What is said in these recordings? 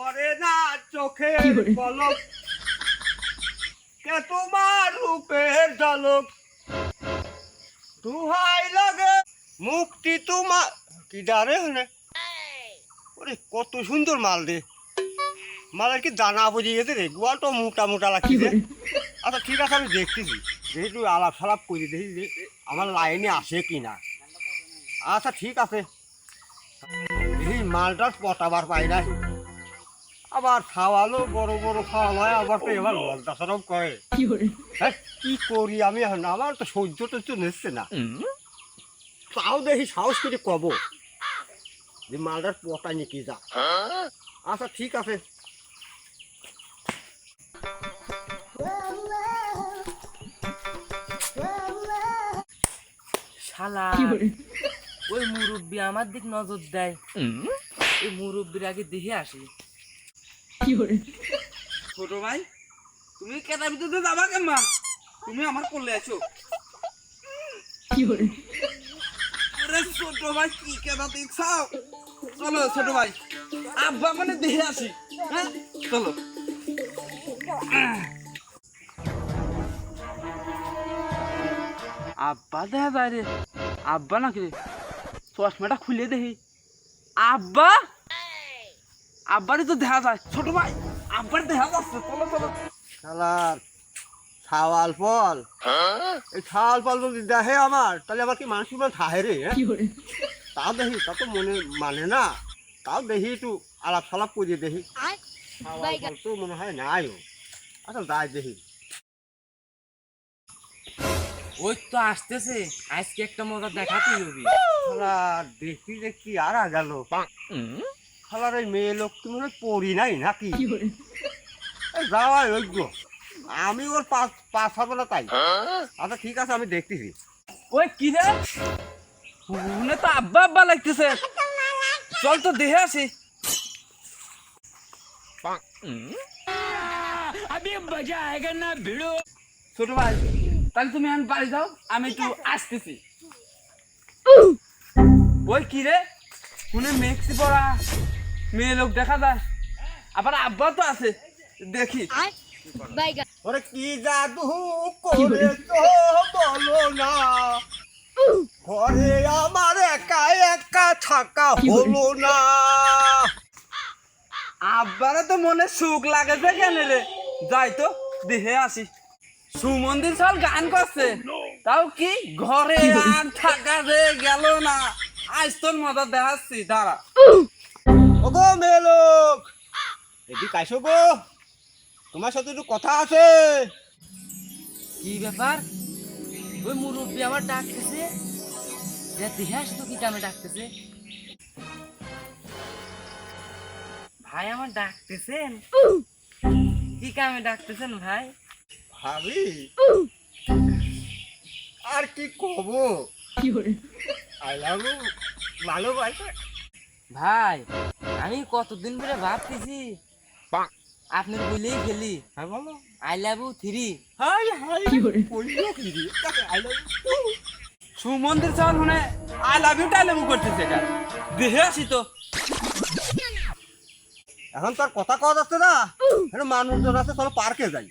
করে না চোখে পলক। কে তোমার রূপের ঝলক? দুহাই লাগে মুক্তি তোমার। কি ডারে হনে ওরে কত সুন্দর মাল রে। মালের কি দানা বুঝিয়ে গেছে রে? গোয়ালটা মোটা মোটা লাগছে করে আচ্ছা ঠিক আছে আমি দেখতেছি। যেহেতু আলাপ সালাপ করি দেখি আমার লাইনে আসে কি না। আচ্ছা ঠিক আছে। এই মালটার পটাবার পাই না। আবার খাওয়ালো বড় বড় খাওয়ানো হয় আবার তো এবার লজ্জা সরম করে। কি হ্যাঁ কি করি আমি এখন? আমার তো সহ্য টহ্য নিচ্ছে না। তাও দেখি সাহস করে কব। যে মালটার পটা নিয়ে কি যা। আচ্ছা ঠিক আছে। শালা ওই মুরব্বি আমার দিক নজর দেয়। এই মুরব্বির আগে দেখে আসি। ছোট ভাই তুমি কেটার ভিতরে যাবা কেমা তুমি আমার করলে আছো। ছোট ভাই কি কেনা দেখছাও চলো ছোট ভাই আব্বা মানে দেখে আসি হ্যাঁ চলো। আব্বা দেখা যায় রে আব্বা নাকি রে? চশমাটা খুলে দেখি। আব্বা! আব্বারই তো দেখা যায়। ছোট ভাই আব্বার দেখা যাচ্ছে চলো চলো। শালার ছাওয়াল ফল। এই ছাওয়াল ফল যদি দেখে আমার তাহলে আবার কি মানুষ মানে থাহে রে হ্যাঁ? কি করে তাও দেখি তা তো মনে মানে না। তাও দেখি একটু আলাপ সালাপ করিয়ে দেখি। ছাওয়াল ফল তো মনে হয় নাই ও। আচ্ছা যাই দেখি। ওই তো আসতেছে আজকে একটা মজা দেখাতেই হবে। দেখি দেখি আর আ গেল। শালার এই মেয়ে লোক তুমি মনে পড়ি নাই নাকি? কি যাওয়াই যোগ্য আমি ওর পাঁচ পাঁচ হবে না তাই। আচ্ছা ঠিক আছে আমি দেখতেছি। ওই কি রে? মনে তো আব্বা আব্বা লাগতেছে। চল তো দেখে আসি। ছোট ভাই তাহলে তুমি এখন বাড়ি যাও আমি একটু আসতেছি। ওই কি রে? শুনে মেক্সি পড়া? মেয়ে লোক দেখা যায়। আবার আব্বা তো আছে। দেখি। ওরে কি জাদু করে তো বলো না। ঘরে আমার একা একা থাকা হলো না। আব্বারে তো মনে সুখ লাগেছে কেন রে। যাই তো দেখে আসি। সুমন্দির সব গান করছে। তাও কি? ঘরে আর থাকা যে গেল না। আজ তোর মজা দেখাচ্ছি দাঁড়া। ওগো মেয়ে লোক। এদিকে আসো গো। তোমার সাথে একটু কথা আছে। কি ব্যাপার? ওই মুরব্বি আমার ডাকতেছে? যে দেখে আসতো কি কামে ডাকতেছে? ভাই আমার ডাকতেছেন? কি কামে ডাকতেছেন ভাই? ভাবি? আর কি কব? কি করে? আই লাভ ইউ ভালোবাসে। ভাই আমি কতদিন ধরে ভাবতেছি আপনি বলেই খেলি হ্যাঁ বলো। I love you three hi hi. কি করে? কইলো কি রে আই লাভ ইউ সুমন্দির সব শুনে আই লাভ ইউ টাই লাভ ইউ করতেছে এটা। দেখে আসি তো। এখন তোর কথা কওয়া যাচ্ছে না? এখন মানুষজন আছে চলো পার্কে যাই।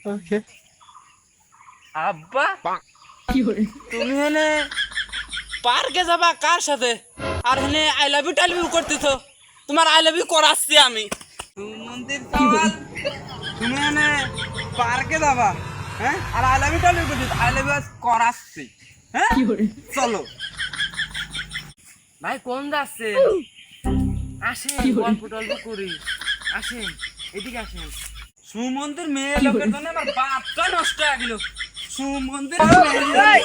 আব্বা কি করে? তুমি হেনে পার্কে যাবা কার সাথে? আর হেনে আই লাভ ইউ টাই লাভ ইউ করতেছো। তোমার আই লাভ ইউ করাচ্ছি আমি। মন্দির সওয়াল তুমি হেনে পার্কে যাবা হ্যাঁ? আর আই লাভ ইউ টাই লাভ ইউ করতেছো আই লাভ ইউ করাচ্ছি হ্যাঁ? চলো। ভাই কোন যাচ্ছে? আসেন গল্প টল্প করি। আসেন এদিকে আসেন। সুমন্দির মেয়ে লোকের? জন্য আমার বাপটা নষ্ট হয়ে গেল। সুমন্দির মেয়ে